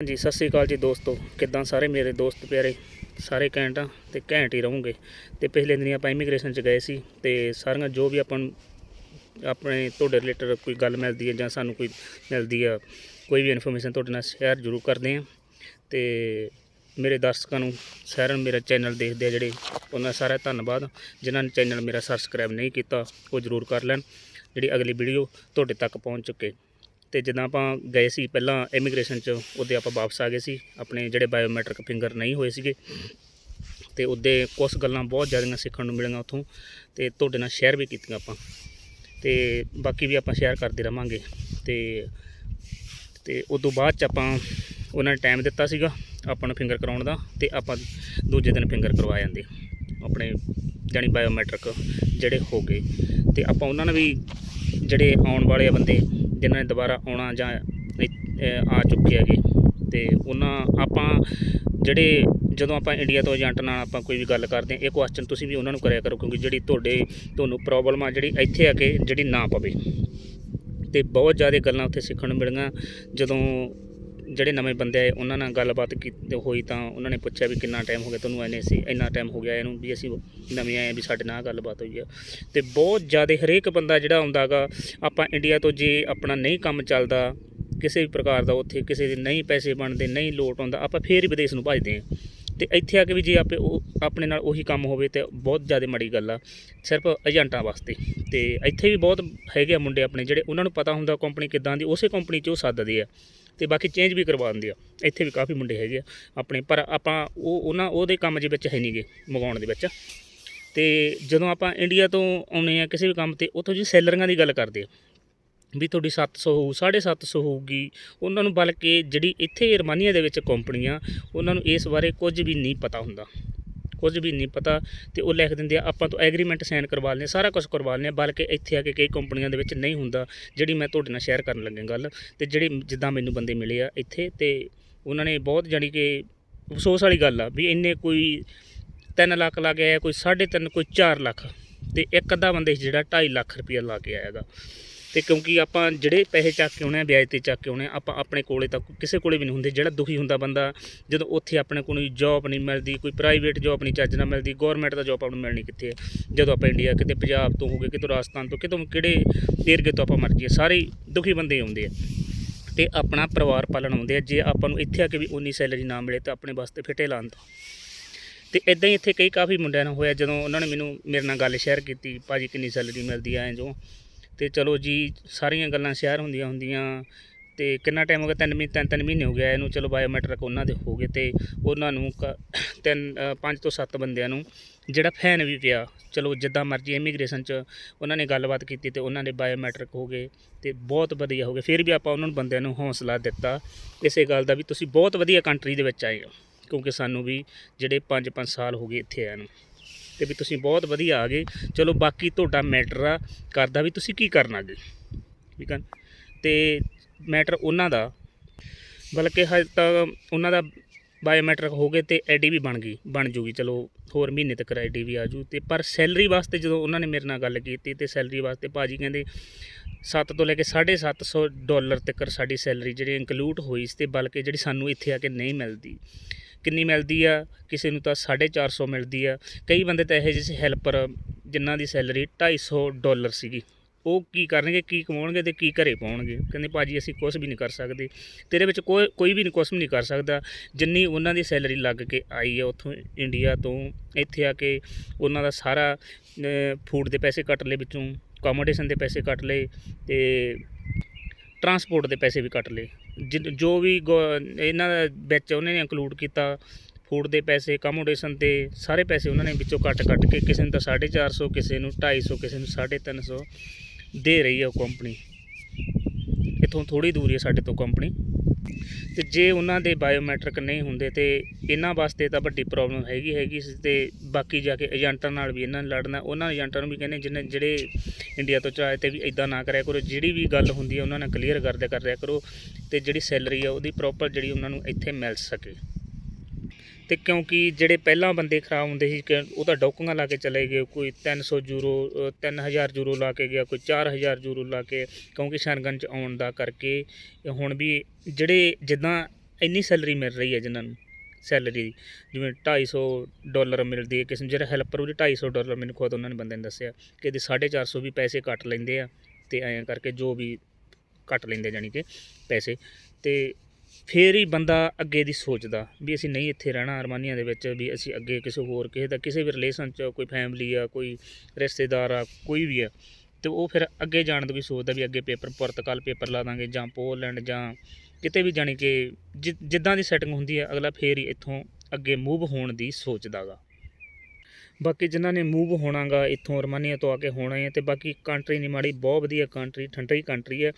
ਹਾਂਜੀ, ਸਤਿ ਸ੍ਰੀ ਅਕਾਲ ਜੀ ਦੋਸਤੋ। ਕਿੱਦਾਂ ਸਾਰੇ ਮੇਰੇ ਦੋਸਤ ਪਿਆਰੇ? ਸਾਰੇ ਘੈਂਟ ਆ ਤੇ ਘੈਂਟ ਹੀ ਰਹੋਗੇ। ਤੇ ਪਿਛਲੇ ਦਿਨੀ ਆਪਾਂ ਇਮੀਗ੍ਰੇਸ਼ਨ 'ਚ ਗਏ ਸੀ ਤੇ ਸਾਰੀਆਂ ਜੋ ਵੀ ਆਪਾਂ ਨੂੰ ਆਪਣੇ ਤੁਹਾਡੇ ਰਿਲੇਟਡ ਕੋਈ ਗੱਲ ਮਿਲਦੀ ਹੈ ਜਾਂ ਸਾਨੂੰ ਕੋਈ ਮਿਲਦੀ ਆ, ਕੋਈ ਵੀ ਇਨਫੋਰਮੇਸ਼ਨ ਤੁਹਾਡੇ ਨਾਲ ਸ਼ੇਅਰ ਜ਼ਰੂਰ ਕਰਦੇ ਆ ਤੇ ਮੇਰੇ ਦਰਸ਼ਕਾਂ ਨੂੰ, ਸਾਰਿਆਂ ਨੂੰ ਮੇਰਾ ਚੈਨਲ ਦੇਖਦੇ ਆ ਜਿਹੜੇ, ਉਹਨਾਂ ਦਾ ਸਾਰਾ ਧੰਨਵਾਦ। ਜਿਨ੍ਹਾਂ ਨੇ ਚੈਨਲ ਮੇਰਾ ਸਬਸਕ੍ਰਾਈਬ ਨਹੀਂ ਕੀਤਾ, ਉਹ ਜ਼ਰੂਰ ਕਰ ਲੈਣ। ਜਿਹੜੀ ਅਗਲੀ ਵੀਡੀਓ ਤੁਹਾਡੇ ਤੱਕ ਪਹੁੰਚ ਚੁੱਕੇ। ਤੇ ਜਦੋਂ ਆਪਾਂ ਗਏ ਸੀ ਪਹਿਲਾਂ ਇਮੀਗ੍ਰੇਸ਼ਨ 'ਚ, ਉਹਦੇ ਆਪਾਂ ਵਾਪਸ ਆ ਗਏ ਸੀ। ਆਪਣੇ ਜਿਹੜੇ ਬਾਇਓਮੈਟ੍ਰਿਕ ਫਿੰਗਰ ਨਹੀਂ ਹੋਏ ਸੀਗੇ। ਤੇ ਉਹਦੇ ਕੁਝ ਗੱਲਾਂ ਬਹੁਤ ਜ਼ਿਆਦੀਆਂ ਸਿੱਖਣ ਨੂੰ ਮਿਲੀਆਂ ਉੱਥੋਂ ਤੇ ਤੁਹਾਡੇ ਨਾਲ ਸ਼ੇਅਰ ਵੀ ਕੀਤੀਆਂ ਆਪਾਂ। ਤੇ ਬਾਕੀ ਵੀ ਆਪਾਂ ਸ਼ੇਅਰ ਕਰਦੇ ਰਵਾਂਗੇ। ਤੇ ਤੇ ਉਸ ਤੋਂ ਬਾਅਦ ਚ ਆਪਾਂ ਉਹਨਾਂ ਨੇ ਟਾਈਮ ਦਿੱਤਾ ਸੀਗਾ ਆਪਾਂ ਨੂੰ ਫਿੰਗਰ ਕਰਾਉਣ ਦਾ ਤੇ ਆਪਾਂ ਦੂਜੇ ਦਿਨ ਫਿੰਗਰ ਕਰਵਾ ਜਾਂਦੇ। ਆਪਣੇ ਜਾਣੀ ਬਾਇਓਮੈਟ੍ਰਿਕ ਜਿਹੜੇ ਹੋ ਗਏ। ਤੇ ਆਪਾਂ ਉਹਨਾਂ ਨੂੰ ਵੀ ਜਿਹੜੇ ਆਉਣ ਵਾਲੇ ਆ ਬੰਦੇ ਜਿਨ੍ਹਾਂ ਨੇ ਦੁਬਾਰਾ ਆਉਣਾ ਜਾਂ ਆ ਚੁੱਕੇ ਹੈਗੇ। ਤੇ ਉਹਨਾਂ, ਆਪਾਂ ਜਿਹੜੇ, ਜਦੋਂ ਆਪਾਂ ਇੰਡੀਆ ਤੋਂ ਏਜੰਟ ਨਾਲ ਆਪਾਂ ਕੋਈ ਵੀ ਗੱਲ ਕਰਦੇ ਹਾਂ, ਇਹ ਕੁਐਸਚਨ ਤੁਸੀਂ ਵੀ ਉਹਨਾਂ ਨੂੰ ਕਰਿਆ ਕਰੋ, ਕਿਉਂਕਿ ਜਿਹੜੀ ਤੁਹਾਡੇ, ਤੁਹਾਨੂੰ ਪ੍ਰੋਬਲਮ ਆ ਜਿਹੜੀ ਇੱਥੇ ਆ ਕੇ ਜਿਹੜੀ ਨਾ ਪਵੇ। ਤੇ ਬਹੁਤ ਜ਼ਿਆਦਾ ਗੱਲਾਂ ਉੱਥੇ ਸਿੱਖਣ ਨੂੰ ਮਿਲੀਆਂ। ਜਦੋਂ ਜਿਹੜੇ ਨਵੇਂ ਬੰਦੇ ਆਏ, ਉਹਨਾਂ ਨਾਲ ਗੱਲਬਾਤ ਕੀਤੀ ਹੋਈ ਤਾਂ ਉਹਨਾਂ ਨੇ ਪੁੱਛਿਆ ਵੀ ਕਿੰਨਾ ਟਾਈਮ ਹੋ ਗਿਆ ਤੁਹਾਨੂੰ ਐਨੇ ਸੀ, ਇੰਨਾ ਟਾਈਮ ਹੋ ਗਿਆ ਇਹਨੂੰ ਵੀ ਅਸੀਂ ਨਵੇਂ ਆਏ ਹਾਂ ਵੀ ਸਾਡੇ ਨਾਲ ਗੱਲਬਾਤ ਹੋਈ ਆ। ਤੇ ਬਹੁਤ ਜ਼ਿਆਦਾ ਹਰੇਕ ਬੰਦਾ ਜਿਹੜਾ ਆਉਂਦਾਗਾ, ਆਪਾਂ ਇੰਡੀਆ ਤੋਂ ਜੇ ਆਪਣਾ ਨਹੀਂ ਕੰਮ ਚੱਲਦਾ, ਕਿਸੇ ਵੀ ਪ੍ਰਕਾਰ ਦਾ ਉੱਥੇ ਕਿਸੇ ਦੇ ਨਹੀਂ ਪੈਸੇ ਬਣਦੇ, ਨਹੀਂ ਲੋਟ ਆਉਂਦਾ, ਆਪਾਂ ਫੇਰ ਵਿਦੇਸ਼ ਨੂੰ ਭੱਜਦੇ ਹਾਂ ਤੇ ਇੱਥੇ ਆ ਕੇ ਵੀ ਜੇ ਆਪੇ ਉਹ ਆਪਣੇ ਨਾਲ ਉਹੀ ਕੰਮ ਹੋਵੇ ਤੇ ਬਹੁਤ ਜ਼ਿਆਦਾ ਮਾੜੀ ਗੱਲ ਆ। ਸਿਰਫ ਏਜੰਟਾਂ ਵਾਸਤੇ। ਤੇ ਇੱਥੇ ਵੀ ਬਹੁਤ ਹੈਗੇ ਆ ਮੁੰਡੇ ਆਪਣੇ ਜਿਹੜੇ ਉਹਨਾਂ ਨੂੰ ਪਤਾ ਹੁੰਦਾ ਕੰਪਨੀ ਕਿੱਦਾਂ ਦੀ, ਉਸੇ ਕੰਪਨੀ 'ਚ ਉਹ ਸੱਦਦੇ ਆ। ਤੇ ਬਾਕੀ ਚੇਂਜ ਵੀ ਕਰਵਾ ਦਿੰਦੇ ਆ। ਇੱਥੇ ਵੀ ਕਾਫੀ ਮੁੰਡੇ ਹੈਗੇ ਆ ਆਪਣੇ, ਪਰ ਆਪਾਂ ਉਹ, ਉਹਨਾਂ, ਉਹਦੇ ਕੰਮ ਦੇ ਵਿੱਚ ਹੈ ਨਹੀਂਗੇ ਮੰਗਾਉਣ ਦੇ ਵਿੱਚ। ਤੇ ਜਦੋਂ ਆਪਾਂ ਇੰਡੀਆ ਤੋਂ ਆਉਨੇ ਆ ਕਿਸੇ ਵੀ ਕੰਮ ਤੇ, ਉੱਥੋਂ ਜੀ ਸੈਲਰੀਆਂ ਦੀ ਗੱਲ ਕਰਦੇ ਆ ਵੀ ਤੁਹਾਡੀ 700 ਹੋਊ 750 ਹੋਊਗੀ। ਉਹਨਾਂ ਨੂੰ ਬਲਕਿ ਜਿਹੜੀ ਇੱਥੇ ਰਮਾਨੀਆ ਦੇ ਵਿੱਚ ਕੰਪਨੀਆਂ ਉਹਨਾਂ ਨੂੰ ਇਸ ਬਾਰੇ ਕੁਝ ਵੀ ਨਹੀਂ ਪਤਾ ਹੁੰਦਾ। ਕੁਝ ਵੀ ਨਹੀਂ ਪਤਾ ਤੇ ਉਹ ਲਿਖ ਦਿੰਦੇ ਆ ਆਪਾਂ ਤੋਂ ਐਗਰੀਮੈਂਟ ਸਾਈਨ ਕਰਵਾ ਲੈਂਦੇ ਹਾਂ, ਸਾਰਾ ਕੁਝ ਕਰਵਾ ਲੈਂਦੇ ਹਾਂ, ਬਲਕਿ ਇੱਥੇ ਆ ਕੇ ਕਈ ਕੰਪਨੀਆਂ ਦੇ ਵਿੱਚ ਨਹੀਂ ਹੁੰਦਾ ਜਿਹੜੀ ਮੈਂ ਤੁਹਾਡੇ ਨਾਲ ਸ਼ੇਅਰ ਕਰਨ ਲੱਗਾ ਗੱਲ। ਤੇ ਜਿਹੜੇ ਜਿੱਦਾਂ ਮੈਨੂੰ ਬੰਦੇ ਮਿਲੇ ਆ ਇੱਥੇ ਤੇ ਉਹਨਾਂ ਨੇ ਬਹੁਤ ਜਾਣੀ ਕਿ ਅਫਸੋਸ ਵਾਲੀ ਗੱਲ ਆ ਵੀ ਇੰਨੇ ਕੋਈ 3 ਲੱਖ ਲਾ ਕੇ ਆਇਆ ਕੋਈ 3.5 ਕੋਈ 4 ਲੱਖ। ਤੇ ਇੱਕ ਅੱਧਾ ਬੰਦੇ ਜਿਹੜਾ 2.5 ਲੱਖ ਰੁਪਇਆ ਲਾ ਕੇ ਆਇਆਗਾ। ਤੇ ਕਿਉਂਕਿ ਆਪਾਂ ਜਿਹੜੇ ਪੈਸੇ ਚੱਕ ਕੇ ਆਉਣੇ ਆ, ਵਿਆਜ ਤੇ ਚੱਕ ਕੇ ਆਉਣੇ ਆ, ਆਪਾਂ ਆਪਣੇ ਕੋਲੇ ਤਾਂ ਕਿਸੇ ਕੋਲੇ ਵੀ ਨਹੀਂ ਹੁੰਦੇ। ਜਿਹੜਾ ਦੁਖੀ ਹੁੰਦਾ ਬੰਦਾ, ਜਦੋਂ ਉੱਥੇ ਆਪਣੇ ਕੋਲ ਕੋਈ ਜੌਬ ਨਹੀਂ ਮਿਲਦੀ, ਕੋਈ ਪ੍ਰਾਈਵੇਟ ਜੌਬ ਨਹੀਂ, ਚੱਜ ਨਾਲ ਮਿਲਦੀ ਗਵਰਨਮੈਂਟ ਦਾ ਜੌਬ ਆਪਾਂ ਨੂੰ ਮਿਲਣੀ ਕਿੱਥੇ ਹੈ ਜਦੋਂ ਆਪਾਂ ਇੰਡੀਆ ਕਿਤੇ ਪੰਜਾਬ ਤੋਂ ਹੋਗੇ, ਕਿਤੋਂ ਰਾਜਸਥਾਨ ਤੋਂ, ਕਿਤੋਂ ਕਿਹੜੇ ਏਰੀਏ ਤੋਂ ਆਪਾਂ ਮਰਜ਼ੀ ਸਾਰੇ ਦੁਖੀ ਬੰਦੇ ਆਉਂਦੇ ਆ। ਤੇ ਆਪਣਾ ਪਰਿਵਾਰ ਪਾਲਣ ਆਉਂਦੇ ਆ, ਜੇ ਆਪਾਂ ਨੂੰ ਇੱਥੇ ਆ ਕੇ ਵੀ ਉਨੀ ਸੈਲਰੀ ਨਾ ਮਿਲੇ ਤਾਂ ਆਪਣੇ ਵਾਸਤੇ ਫਿੱਟੇ ਲਾਉਣ ਤੋਂ ਤੇ ਇਦਾਂ ਹੀ ਇੱਥੇ ਕਈ ਕਾਫੀ ਮੁੰਡਿਆਂ ਨਾਲ ਹੋਇਆ, ਜਦੋਂ ਉਹਨਾਂ ਨੇ ਮੈਨੂੰ, ਮੇਰੇ ਨਾਲ ਗੱਲ ਸ਼ੇਅਰ ਕੀਤੀ, ਭਾਜੀ ਕਿੰਨੀ ਸੈਲਰੀ ਮਿਲਦੀ ਆ, ਐਂ ਜੋ। ਤੇ ਚਲੋ ਜੀ, ਸਾਰੀਆਂ ਗੱਲਾਂ ਸ਼ੇਅਰ ਹੁੰਦੀਆਂ ਹੁੰਦੀਆਂ, ਤੇ ਕਿੰਨਾ ਟਾਈਮ ਹੋ ਗਿਆ? ਤਿੰਨ ਮਹੀਨੇ, ਤਿੰਨ ਤਿੰਨ ਮਹੀਨੇ ਹੋ ਗਿਆ ਇਹਨੂੰ, ਚਲੋ ਬਾਇਓਮੈਟ੍ਰਿਕ ਉਹਨਾਂ ਦੇ ਹੋ ਗਏ ਤੇ ਉਹਨਾਂ ਨੂੰ ਕ- ਤਿੰਨ ਪੰਜ ਤੋਂ ਸੱਤ ਬੰਦਿਆਂ ਨੂੰ ਜਿਹੜਾ ਫੈਨ ਵੀ ਪਿਆ, ਚਲੋ ਜਿੱਦਾਂ ਮਰਜ਼ੀ ਇਮੀਗ੍ਰੇਸ਼ਨ 'ਚ ਉਹਨਾਂ ਨੇ ਗੱਲਬਾਤ ਕੀਤੀ ਤੇ ਉਹਨਾਂ ਦੇ ਬਾਇਓਮੈਟ੍ਰਿਕ ਹੋ ਗਏ ਤੇ ਬਹੁਤ ਵਧੀਆ ਹੋ ਗਏ। ਫਿਰ ਵੀ ਆਪਾਂ ਉਹਨਾਂ ਨੂੰ ਬੰਦਿਆਂ ਨੂੰ ਹੌਸਲਾ ਦਿੱਤਾ। ਇਸੇ ਗੱਲ ਦਾ ਵੀ ਤੁਸੀਂ ਬਹੁਤ ਵਧੀਆ ਕੰਟਰੀ ਦੇ ਵਿੱਚ ਆਏ ਹੋ, ਕਿਉਂਕਿ ਸਾਨੂੰ ਵੀ ਜਿਹੜੇ 5-5 ਸਾਲ ਹੋ ਗਏ ਇੱਥੇ ਆਏ ਨੂੰ। ਤੇ ਵੀ ਤੁਸੀਂ ਬਹੁਤ ਵਧੀਆ ਆ ਗਏ। ਚਲੋ ਬਾਕੀ ਤੁਹਾਡਾ ਮੈਟਰ ਆ, ਕਰਦਾ ਵੀ ਤੁਸੀਂ ਕੀ ਕਰਨਾ ਅੱਗੇ? ਠੀਕ ਆ ਤੇ ਮੈਟਰ ਉਹਨਾਂ ਦਾ, ਬਲਕਿ ਹਜੇ ਤਾਂ ਉਹਨਾਂ ਦਾ ਬਾਇਓਮੈਟ੍ਰਿਕ ਹੋ ਗਏ ਤੇ ਆਈਡੀ ਵੀ ਬਣ ਗਈ, ਬਣ ਜੂਗੀ। ਚਲੋ ਹੋਰ ਮਹੀਨੇ ਤੱਕ ਆਈਡੀ ਵੀ ਆ ਜੂ। ਤੇ ਪਰ ਸੈਲਰੀ ਵਾਸਤੇ ਜਦੋਂ ਉਹਨਾਂ ਨੇ ਮੇਰੇ ਨਾਲ ਗੱਲ ਕੀਤੀ ਤੇ ਸੈਲਰੀ ਵਾਸਤੇ ਭਾਜੀ ਕਹਿੰਦੇ 7 ਤੋਂ ਲੈ ਕੇ 750 ਡਾਲਰ ਤੱਕ ਸਾਡੀ ਸੈਲਰੀ ਜਿਹੜੀ ਇਨਕਲੂਡ ਹੋਈ ਸੀ ਤੇ ਬਲਕਿ ਜਿਹੜੀ ਸਾਨੂੰ ਇੱਥੇ ਆ ਕੇ ਨਹੀਂ ਮਿਲਦੀ। ਕਿੰਨੀ ਮਿਲਦੀ ਆ, ਕਿਸੇ ਨੂੰ ਤਾਂ 450 ਮਿਲਦੀ ਆ। ਕਈ ਬੰਦੇ ਤਾਂ ਇਹੋ ਜਿਹੇ ਸੀ ਹੈਲਪਰ, ਜਿਨ੍ਹਾਂ ਦੀ ਸੈਲਰੀ 250 ਡਾਲਰ ਸੀਗੀ। ਉਹ ਕੀ ਕਰਨਗੇ, ਕੀ ਕਮਾਉਣਗੇ ਤੇ ਕੀ ਘਰੇ ਪਾਉਣਗੇ? ਕਹਿੰਦੇ ਭਾਜੀ ਅਸੀਂ ਕੁਝ ਵੀ ਨਹੀਂ ਕਰ ਸਕਦੇ। ਤੇਰੇ ਵਿੱਚ ਕੋਈ ਕੋਈ ਵੀ ਨਹੀਂ ਕੁਝ ਵੀ ਨਹੀਂ ਕਰ ਸਕਦਾ। ਜਿੰਨੀ ਉਹਨਾਂ ਦੀ ਸੈਲਰੀ ਲੱਗ ਕੇ ਆਈ ਹੈ ਉੱਥੋਂ ਇੰਡੀਆ ਤੋਂ, ਇੱਥੇ ਆ ਕੇ ਉਹਨਾਂ ਦਾ ਸਾਰਾ ਫੂਡ ਦੇ ਪੈਸੇ ਕੱਟ ਲਏ ਵਿੱਚੋਂ ਅਕੋਮੋਡੇਸ਼ਨ ਦੇ ਪੈਸੇ ਕੱਟ ਲਏ ਤੇ ਟਰਾਂਸਪੋਰਟ ਦੇ ਪੈਸੇ ਵੀ ਕੱਟ ਲਏ। ਜਿ- ਜੋ ਵੀ ਗੋ- ਇਹਨਾਂ ਦਾ ਵਿੱਚ ਉਹਨਾਂ ਨੇ ਇਨਕਲੂਡ ਕੀਤਾ ਫੂਡ ਦੇ ਪੈਸੇ ਅਕੋਮੋਡੇਸ਼ਨ ਤੇ ਸਾਰੇ ਪੈਸੇ ਉਹਨਾਂ ਨੇ ਵਿੱਚੋਂ ਕੱਟ ਕੱਟ ਕੇ ਕਿਸੇ ਨੂੰ ਤਾਂ 450 ਕਿਸੇ ਨੂੰ 250 ਕਿਸੇ ਨੂੰ 350 ਦੇ ਰਹੀ ਹੈ ਉਹ ਕੰਪਨੀ ਇੱਥੋਂ ਥੋੜੀ ਦੂਰੀ ਹੈ ਸਾਡੇ ਤੋਂ ਕੰਪਨੀ ਤੇ ਜੇ ਉਹਨਾਂ ਦੇ ਬਾਇਓਮੈਟ੍ਰਿਕ ਨਹੀਂ ਹੁੰਦੇ ਤੇ ਇਹਨਾਂ ਵਾਸਤੇ ਤਾਂ ਵੱਡੀ ਪ੍ਰੋਬਲਮ ਹੈਗੀ ਹੈਗੀ ਸੀ ਤੇ ਬਾਕੀ ਜਾ ਕੇ ਏਜੰਟਾਂ ਨਾਲ ਵੀ ਇਹਨਾਂ ਨੇ ਲੜਨਾ, ਉਹਨਾਂ ਏਜੰਟਾਂ ਨੂੰ ਵੀ ਕਹਿੰਦੇ ਜਿਹਨੇ ਜਿਹੜੇ ਇੰਡੀਆ ਤੋਂ ਚਾਹੇ ਤੇ ਵੀ ਇਦਾਂ ਨਾ ਕਰਿਆ ਕਰੋ, ਜਿਹੜੀ ਵੀ ਗੱਲ ਹੁੰਦੀ ਹੈ ਉਹਨਾਂ ਨਾਲ ਕਲੀਅਰ ਕਰਦੇ, ਕਰ ਰਿਹਾ ਕਰੋ ਤੇ ਜਿਹੜੀ ਸੈਲਰੀ ਆ ਉਹਦੀ ਪ੍ਰੋਪਰ ਜਿਹੜੀ ਉਹਨਾਂ ਨੂੰ ਇੱਥੇ ਮਿਲ ਸਕੇ। ਤੇ ਕਿਉਂਕਿ ਜਿਹੜੇ ਪਹਿਲਾਂ ਬੰਦੇ ਖਰਾਬ ਹੁੰਦੇ ਸੀ ਕਿ ਉਹ ਤਾਂ ਡੌਕੂਆਂ ਲਾ ਕੇ ਚਲੇ ਗਏ ਕੋਈ 300 ਯੂਰੋ ਅ, 3000 ਯੂਰੋ ਲਾ ਕੇ ਗਿਆ ਕੋਈ 4000 ਯੂਰੋ ਲਾ ਕੇ ਕਿਉਂਕਿ ਸ਼ਰਗਨ ਚ ਆਉਣ ਦਾ ਕਰਕੇ ਹੁਣ ਵੀ ਜਿਹੜੇ ਜਿੱਦਾਂ ਇੰਨੀ ਸੈਲਰੀ ਮਿਲ ਰਹੀ ਹੈ ਜਿਨ੍ਹਾਂ ਨੂੰ ਸੈਲਰੀ ਜਿਵੇਂ 250 ਡਾਲਰ ਮਿਲਦੀ ਹੈ ਕਿਸੇ ਨੂੰ ਜਿਹੜਾ ਹੈਲਪਰ ਉਹਦੀ 250 ਡਾਲਰ ਮੈਨੂੰ ਖੁਦ ਉਹਨਾਂ ਨੇ ਬੰਦੇ ਨੇ ਦੱਸਿਆ ਕਿ ਇਹਦੇ 450 ਵੀ ਪੈਸੇ ਕੱਟ ਲੈਂਦੇ ਆ ਤੇ ਐਂ ਕਰਕੇ ਜੋ ਵੀ ਕੱਟ ਲੈਂਦੇ ਜਾਣੀ ਕਿ ਪੈਸੇ ਤੇ ਫੇਰ ਹੀ ਬੰਦਾ ਅੱਗੇ ਦੀ ਸੋਚਦਾ ਵੀ ਅਸੀਂ ਨਹੀਂ ਇੱਥੇ ਰਹਿਣਾ ਅਰਮਾਨੀਆਂ ਦੇ ਵਿੱਚ, ਵੀ ਅਸੀਂ ਅੱਗੇ ਕਿਸੇ ਹੋਰ ਕਿਸੇ ਦਾ ਕਿਸੇ ਵੀ ਰਿਲੇਸ਼ਨ 'ਚ, ਕੋਈ ਫੈਮਿਲੀ ਆ, ਕੋਈ ਰਿਸ਼ਤੇਦਾਰ ਆ, ਕੋਈ ਵੀ ਆ, ਤੇ ਉਹ ਫਿਰ ਅੱਗੇ ਜਾਣ ਦੀ ਵੀ ਸੋਚਦਾ ਵੀ ਅੱਗੇ ਪੇਪਰ ਪੁਰਤਗਾਲ ਪੇਪਰ ਲਾ ਦਾਂਗੇ ਜਾਂ ਪੋਲੈਂਡ ਜਾਂ ਕਿਤੇ ਵੀ ਜਾਣੀ ਕਿ ਜਿ- ਜਿੱਦਾਂ ਦੀ ਸੈਟਿੰਗ ਹੁੰਦੀ ਹੈ ਅਗਲਾ ਫੇਰ ਹੀ ਇੱਥੋਂ ਅੱਗੇ ਮੂਵ ਹੋਣ ਦੀ ਸੋਚਦਾ ਗਾ ਬਾਕੀ ਜਿਨ੍ਹਾਂ ਨੇ ਮੂਵ ਹੋਣਾਗਾ ਇੱਥੋਂ ਰਮਾਨੀਆ ਤੋਂ ਆ ਕੇ ਹੋਣਾ ਹੈ ਤੇ ਬਾਕੀ ਕੰਟਰੀ ਨਹੀਂ, ਮਾੜੀ ਬਹੁਤ ਵਧੀਆ ਕੰਟਰੀ ਠੰਡੀ ਕੰਟਰੀ ਹੈ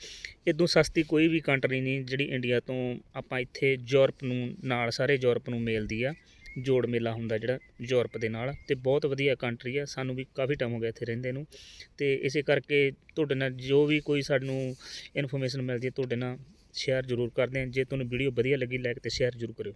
ਇਦੋਂ ਸਸਤੀ ਕੋਈ ਵੀ ਕੰਟਰੀ ਨਹੀਂ ਜਿਹੜੀ ਇੰਡੀਆ ਤੋਂ ਆਪਾਂ ਇੱਥੇ ਯੂਰਪ ਨੂੰ, ਨਾਲ ਸਾਰੇ ਯੂਰਪ ਨੂੰ ਮੇਲਦੀ ਆ। ਜੋੜ ਮੇਲਾ ਹੁੰਦਾ ਜਿਹੜਾ ਯੂਰਪ ਦੇ ਨਾਲ ਤੇ ਬਹੁਤ ਵਧੀਆ ਕੰਟਰੀ ਆ। ਸਾਨੂੰ ਵੀ ਕਾਫੀ ਟਾਈਮ ਹੋ ਗਿਆ ਇੱਥੇ ਰਹਿੰਦੇ ਨੂੰ। ਤੇ ਇਸੇ ਕਰਕੇ ਤੁਹਾਡੇ ਨਾਲ ਜੋ ਵੀ ਕੋਈ ਸਾਨੂੰ ਇਨਫੋਰਮੇਸ਼ਨ ਮਿਲਦੀ ਹੈ ਤੁਹਾਡੇ ਨਾਲ ਸ਼ੇਅਰ ਜ਼ਰੂਰ ਕਰਦੇ ਹਾਂ ਜੇ ਤੁਹਾਨੂੰ ਵੀਡੀਓ ਵਧੀਆ ਲੱਗੀ ਲਾਈਕ ਤੇ ਸ਼ੇਅਰ ਜ਼ਰੂਰ ਕਰਿਓ।